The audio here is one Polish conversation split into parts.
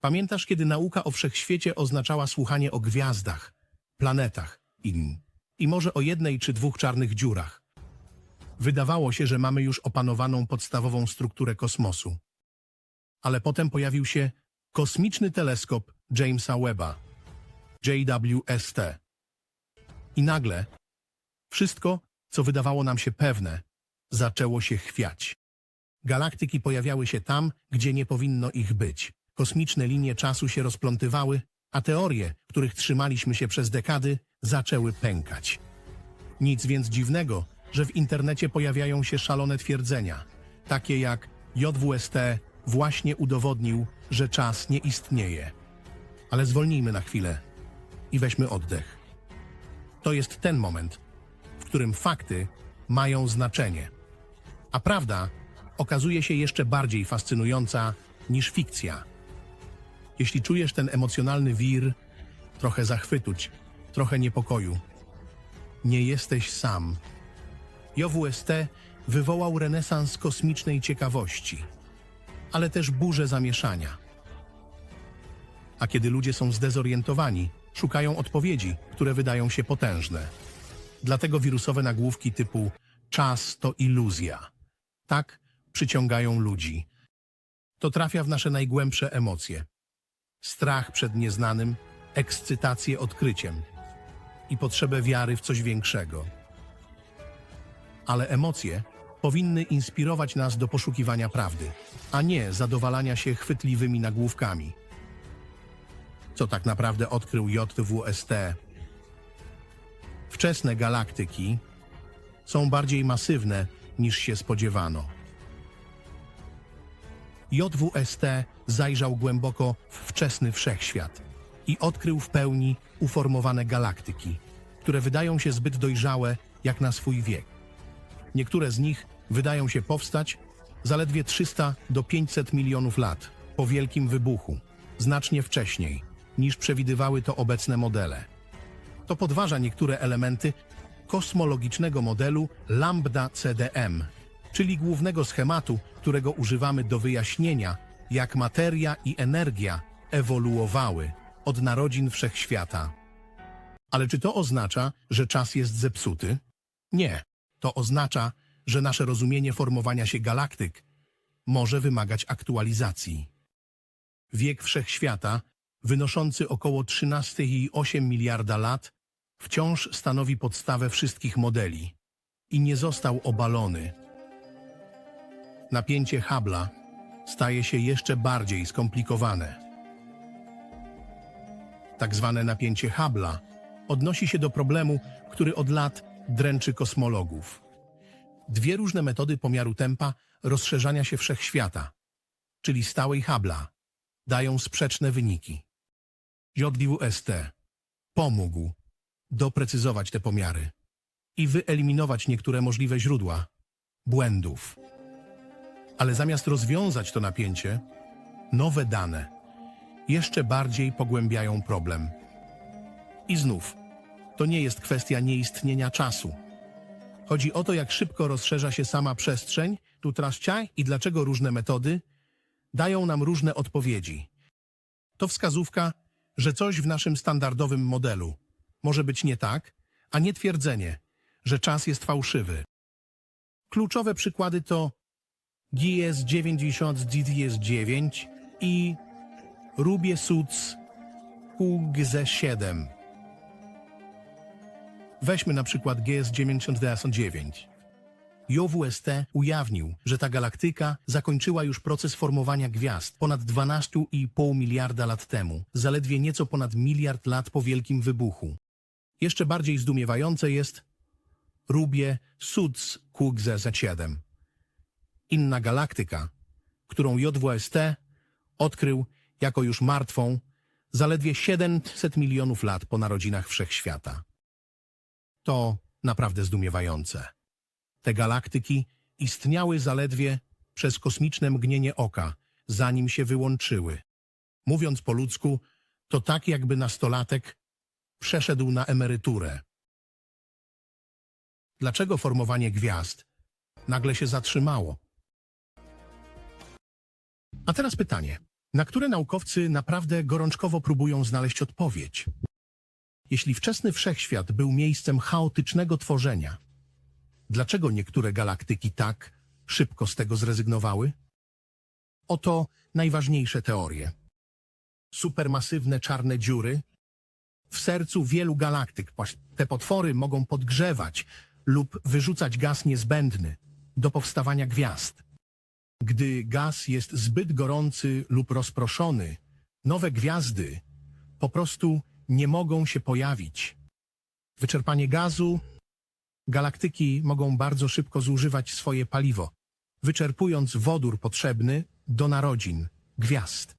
Pamiętasz, kiedy nauka o wszechświecie oznaczała słuchanie o gwiazdach, planetach i, i może o jednej czy dwóch czarnych dziurach? Wydawało się, że mamy już opanowaną podstawową strukturę kosmosu. Ale potem pojawił się kosmiczny teleskop Jamesa Webba, JWST. I nagle wszystko, co wydawało nam się pewne, zaczęło się chwiać. Galaktyki pojawiały się tam, gdzie nie powinno ich być. Kosmiczne linie czasu się rozplątywały, a teorie, których trzymaliśmy się przez dekady, zaczęły pękać. Nic więc dziwnego, że w internecie pojawiają się szalone twierdzenia, takie jak JWST właśnie udowodnił, że czas nie istnieje. Ale zwolnijmy na chwilę i weźmy oddech. To jest ten moment, w którym fakty mają znaczenie, a prawda okazuje się jeszcze bardziej fascynująca niż fikcja. Jeśli czujesz ten emocjonalny wir, trochę zachwytuć, trochę niepokoju, nie jesteś sam. JWST wywołał renesans kosmicznej ciekawości, ale też burzę zamieszania. A kiedy ludzie są zdezorientowani, szukają odpowiedzi, które wydają się potężne. Dlatego wirusowe nagłówki typu czas to iluzja tak przyciągają ludzi. To trafia w nasze najgłębsze emocje. Strach przed nieznanym, ekscytację odkryciem i potrzebę wiary w coś większego. Ale emocje powinny inspirować nas do poszukiwania prawdy, a nie zadowalania się chwytliwymi nagłówkami. Co tak naprawdę odkrył JWST? Wczesne galaktyki są bardziej masywne niż się spodziewano. JWST zajrzał głęboko w wczesny wszechświat i odkrył w pełni uformowane galaktyki, które wydają się zbyt dojrzałe jak na swój wiek. Niektóre z nich wydają się powstać zaledwie 300 do 500 milionów lat po wielkim wybuchu, znacznie wcześniej niż przewidywały to obecne modele. To podważa niektóre elementy kosmologicznego modelu Lambda CDM, czyli głównego schematu, którego używamy do wyjaśnienia, jak materia i energia ewoluowały od narodzin wszechświata. Ale czy to oznacza, że czas jest zepsuty? Nie. To oznacza, że nasze rozumienie formowania się galaktyk może wymagać aktualizacji. Wiek wszechświata, wynoszący około 13,8 miliarda lat, wciąż stanowi podstawę wszystkich modeli i nie został obalony. Napięcie Hubble'a staje się jeszcze bardziej skomplikowane. Tak zwane napięcie Hubble'a odnosi się do problemu, który od lat dręczy kosmologów. Dwie różne metody pomiaru tempa rozszerzania się wszechświata, czyli stałej Hubble'a, dają sprzeczne wyniki. JWST pomógł doprecyzować te pomiary i wyeliminować niektóre możliwe źródła błędów. Ale zamiast rozwiązać to napięcie, nowe dane jeszcze bardziej pogłębiają problem. I znów, to nie jest kwestia nieistnienia czasu. Chodzi o to, jak szybko rozszerza się sama przestrzeń, tu traszcia i dlaczego różne metody dają nam różne odpowiedzi. To wskazówka, że coś w naszym standardowym modelu może być nie tak, a nie twierdzenie, że czas jest fałszywy. Kluczowe przykłady to GS 90 GTS 9 i Rubie Suits QGZ 7. Weźmy na przykład GS 909. JWST ujawnił, że ta galaktyka zakończyła już proces formowania gwiazd ponad 12,5 miliarda lat temu, zaledwie nieco ponad miliard lat po wielkim wybuchu. Jeszcze bardziej zdumiewające jest Rubie Suds QGZ 7. Inna galaktyka, którą JWST odkrył jako już martwą zaledwie 700 milionów lat po narodzinach wszechświata. To naprawdę zdumiewające. Te galaktyki istniały zaledwie przez kosmiczne mgnienie oka, zanim się wyłączyły. Mówiąc po ludzku, to tak jakby nastolatek przeszedł na emeryturę. Dlaczego formowanie gwiazd nagle się zatrzymało? A teraz pytanie. na które naukowcy naprawdę gorączkowo próbują znaleźć odpowiedź. Jeśli wczesny wszechświat był miejscem chaotycznego tworzenia, dlaczego niektóre galaktyki tak szybko z tego zrezygnowały? Oto najważniejsze teorie. Supermasywne czarne dziury w sercu wielu galaktyk. Te potwory mogą podgrzewać lub wyrzucać gaz niezbędny do powstawania gwiazd. Gdy gaz jest zbyt gorący lub rozproszony, nowe gwiazdy po prostu nie mogą się pojawić. Wyczerpanie gazu, galaktyki mogą bardzo szybko zużywać swoje paliwo, wyczerpując wodór potrzebny do narodzin gwiazd.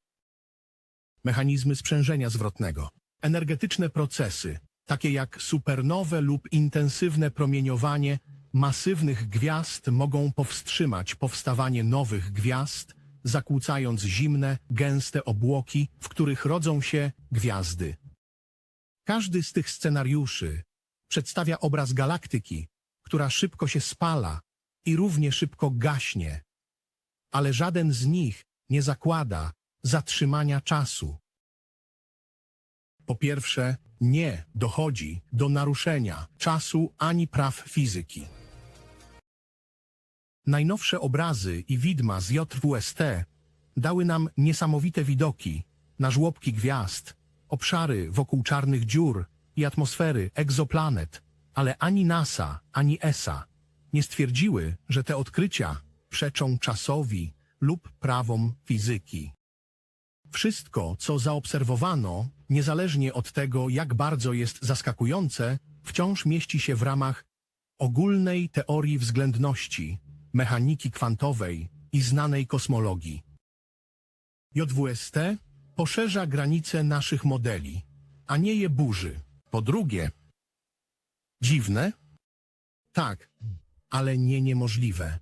Mechanizmy sprzężenia zwrotnego, energetyczne procesy, takie jak supernowe lub intensywne promieniowanie masywnych gwiazd mogą powstrzymać powstawanie nowych gwiazd, zakłócając zimne, gęste obłoki, w których rodzą się gwiazdy. Każdy z tych scenariuszy przedstawia obraz galaktyki, która szybko się spala i równie szybko gaśnie, ale żaden z nich nie zakłada zatrzymania czasu. Po pierwsze, nie dochodzi do naruszenia czasu ani praw fizyki. Najnowsze obrazy i widma z JWST dały nam niesamowite widoki na żłobki gwiazd, obszary wokół czarnych dziur i atmosfery egzoplanet, ale ani NASA, ani ESA nie stwierdziły, że te odkrycia przeczą czasowi lub prawom fizyki. Wszystko, co zaobserwowano, niezależnie od tego, jak bardzo jest zaskakujące, wciąż mieści się w ramach ogólnej teorii względności, mechaniki kwantowej i znanej kosmologii. JWST poszerza granice naszych modeli, a nie je burzy. Po drugie, dziwne? Tak, ale nie niemożliwe.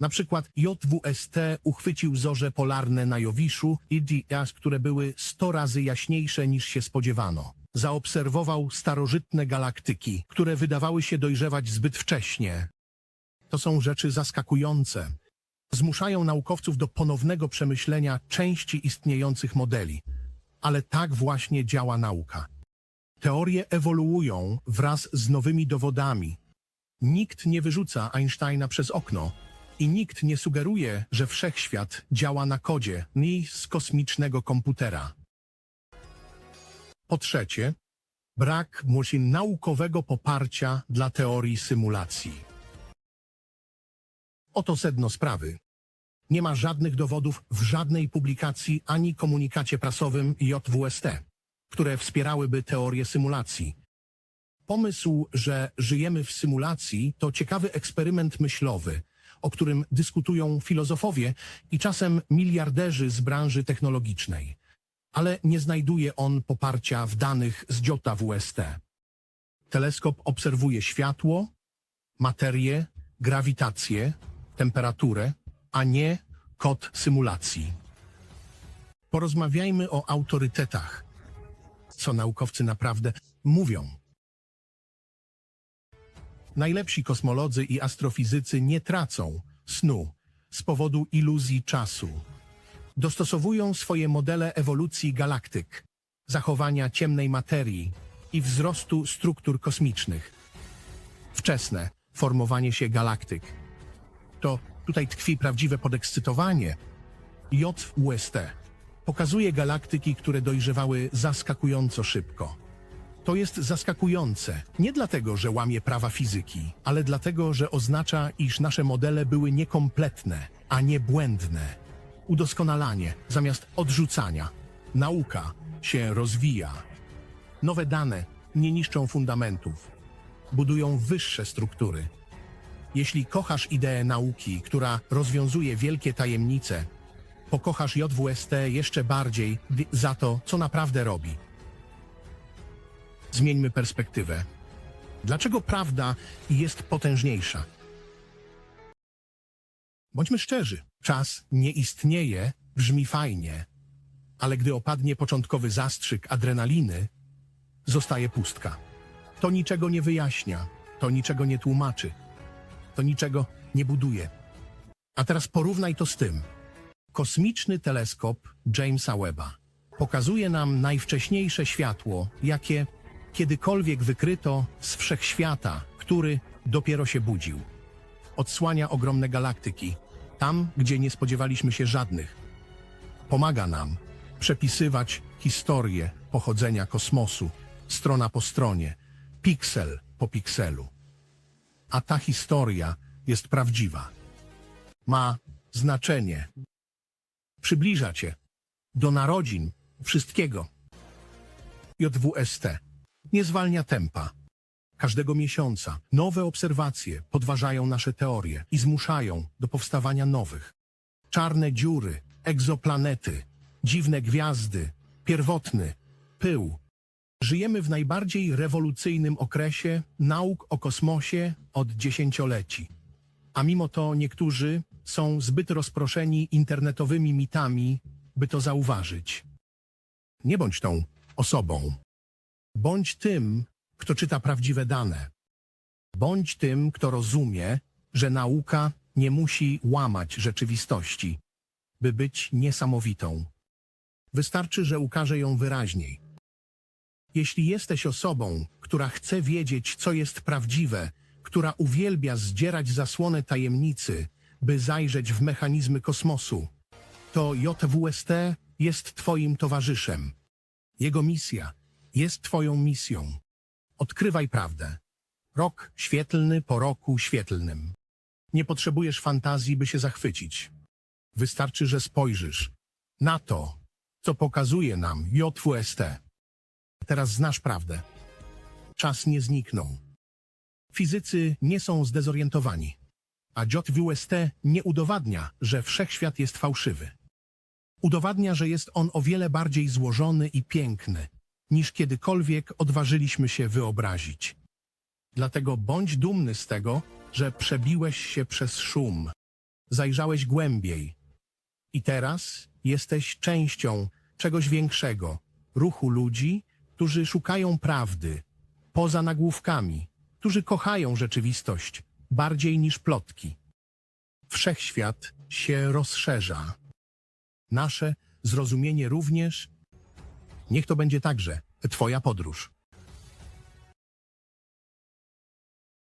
Na przykład JWST uchwycił zorze polarne na Jowiszu i Dias, które były 100 razy jaśniejsze niż się spodziewano. Zaobserwował starożytne galaktyki, które wydawały się dojrzewać zbyt wcześnie. To są rzeczy zaskakujące. Zmuszają naukowców do ponownego przemyślenia części istniejących modeli. Ale tak właśnie działa nauka. Teorie ewoluują wraz z nowymi dowodami. Nikt nie wyrzuca Einsteina przez okno i nikt nie sugeruje, że wszechświat działa na kodzie ni z kosmicznego komputera. Po trzecie, brak musi naukowego poparcia dla teorii symulacji. Oto sedno sprawy. Nie ma żadnych dowodów w żadnej publikacji ani komunikacie prasowym JWST, które wspierałyby teorię symulacji. Pomysł, że żyjemy w symulacji, to ciekawy eksperyment myślowy, o którym dyskutują filozofowie i czasem miliarderzy z branży technologicznej. Ale nie znajduje on poparcia w danych z JWST. Teleskop obserwuje światło, materię, grawitację, temperaturę, a nie kod symulacji. Porozmawiajmy o autorytetach. Co naukowcy naprawdę mówią. Najlepsi kosmolodzy i astrofizycy nie tracą snu z powodu iluzji czasu. Dostosowują swoje modele ewolucji galaktyk, zachowania ciemnej materii i wzrostu struktur kosmicznych. Wczesne formowanie się galaktyk. To tutaj tkwi prawdziwe podekscytowanie. JUST pokazuje galaktyki, które dojrzewały zaskakująco szybko. To jest zaskakujące nie dlatego, że łamie prawa fizyki, ale dlatego, że oznacza, iż nasze modele były niekompletne, a nie błędne. Udoskonalanie zamiast odrzucania. Nauka się rozwija. Nowe dane nie niszczą fundamentów, budują wyższe struktury. Jeśli kochasz ideę nauki, która rozwiązuje wielkie tajemnice, pokochasz JWST jeszcze bardziej za to, co naprawdę robi. Zmieńmy perspektywę. Dlaczego prawda jest potężniejsza? Bądźmy szczerzy, czas nie istnieje, brzmi fajnie, ale gdy opadnie początkowy zastrzyk adrenaliny, zostaje pustka. To niczego nie wyjaśnia, to niczego nie tłumaczy, to niczego nie buduje. A teraz porównaj to z tym. Kosmiczny teleskop Jamesa Webba pokazuje nam najwcześniejsze światło, jakie kiedykolwiek wykryto z wszechświata, który dopiero się budził. Odsłania ogromne galaktyki, tam, gdzie nie spodziewaliśmy się żadnych. Pomaga nam przepisywać historię pochodzenia kosmosu, strona po stronie, piksel po pikselu. A ta historia jest prawdziwa. Ma znaczenie. Przybliża cię do narodzin wszystkiego. JWST nie zwalnia tempa. Każdego miesiąca nowe obserwacje podważają nasze teorie i zmuszają do powstawania nowych. Czarne dziury, egzoplanety, dziwne gwiazdy, pierwotny, pył. Żyjemy w najbardziej rewolucyjnym okresie nauk o kosmosie od dziesięcioleci. A mimo to niektórzy są zbyt rozproszeni internetowymi mitami, by to zauważyć. Nie bądź tą osobą. Bądź tym, kto czyta prawdziwe dane. Bądź tym, kto rozumie, że nauka nie musi łamać rzeczywistości, by być niesamowitą. Wystarczy, że ukaże ją wyraźniej. Jeśli jesteś osobą, która chce wiedzieć, co jest prawdziwe, która uwielbia zdzierać zasłonę tajemnicy, by zajrzeć w mechanizmy kosmosu, to JWST jest Twoim towarzyszem. Jego misja jest Twoją misją. Odkrywaj prawdę. Rok świetlny po roku świetlnym. Nie potrzebujesz fantazji, by się zachwycić. Wystarczy, że spojrzysz na to, co pokazuje nam JWST. Teraz znasz prawdę. Czas nie zniknął. Fizycy nie są zdezorientowani, a JWST nie udowadnia, że wszechświat jest fałszywy. Udowadnia, że jest on o wiele bardziej złożony i piękny, niż kiedykolwiek odważyliśmy się wyobrazić. Dlatego bądź dumny z tego, że przebiłeś się przez szum, zajrzałeś głębiej. I teraz jesteś częścią czegoś większego, ruchu ludzi, którzy szukają prawdy, poza nagłówkami, którzy kochają rzeczywistość bardziej niż plotki. Wszechświat się rozszerza. Nasze zrozumienie również. Niech to będzie także Twoja podróż.